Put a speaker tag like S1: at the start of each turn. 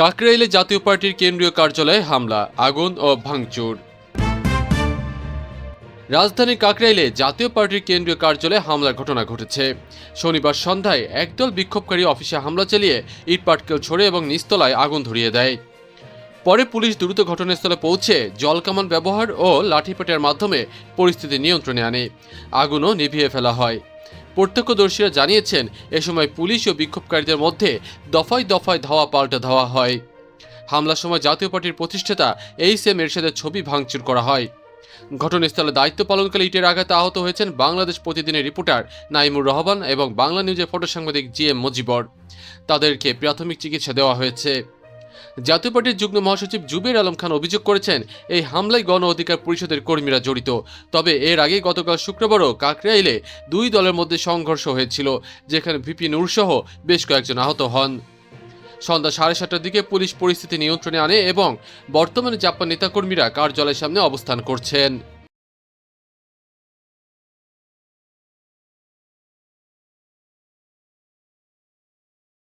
S1: কাকরাইলে জাতীয় পার্টির কেন্দ্রীয় কার্যালয়ে হামলা, আগুন ও ভাঙচুর। রাজধানীর কাকরাইলে জাতীয় পার্টির কেন্দ্রীয় কার্যালয়ে হামলার ঘটনা ঘটেছে। শনিবার সন্ধ্যায় একদল বিক্ষোভকারী অফিসে হামলা চালিয়ে ইট পাটকেল ছড়ে এবং নিস্তলায় আগুন ধরিয়ে দেয়। পরে পুলিশ দ্রুত ঘটনাস্থলে পৌঁছে জলকামান ব্যবহার ও লাঠিপেটের মাধ্যমে পরিস্থিতি নিয়ন্ত্রণে আনে। আগুনও নিভিয়ে ফেলা হয়। প্রত্যক্ষদর্শীরা জানিয়েছেন, এ সময় পুলিশ ও বিক্ষোভকারীদের মধ্যে দফায় দফায় ধাওয়া পাল্টা ধাওয়া হয়। হামলার সময় জাতীয় পার্টির প্রতিষ্ঠাতা এইচ এম এরশাদের ছবি ভাঙচুর করা হয়। ঘটনাস্থলে দায়িত্ব পালনকালে ইটের আঘাতে আহত হয়েছেন বাংলাদেশ প্রতিদিনের রিপোর্টার নাইমুর রহমান এবং বাংলা নিউজের ফটো সাংবাদিক জি এম মুজিবর। তাদেরকে প্রাথমিক চিকিৎসা দেওয়া হয়েছে। জাতীয় পার্টির যুগ্ম মহাসচিব জুবের আলম খান অভিযোগ করেছেন, এই হামলায় গণ অধিকার পরিষদের কর্মীরা জড়িত। তবে এর আগে গতকাল শুক্রবারও কাকরাইলে দুই দলের মধ্যে সংঘর্ষ হয়েছিল, যেখানে ভিপি নূরসহ বেশ কয়েকজন আহত হন। সন্ধ্যা সাড়ে সাতটার দিকে পুলিশ পরিস্থিতি নিয়ন্ত্রণে আনে এবং বর্তমানে জাপান নেতাকর্মীরা কার্যালয়ের সামনে অবস্থান করছেন।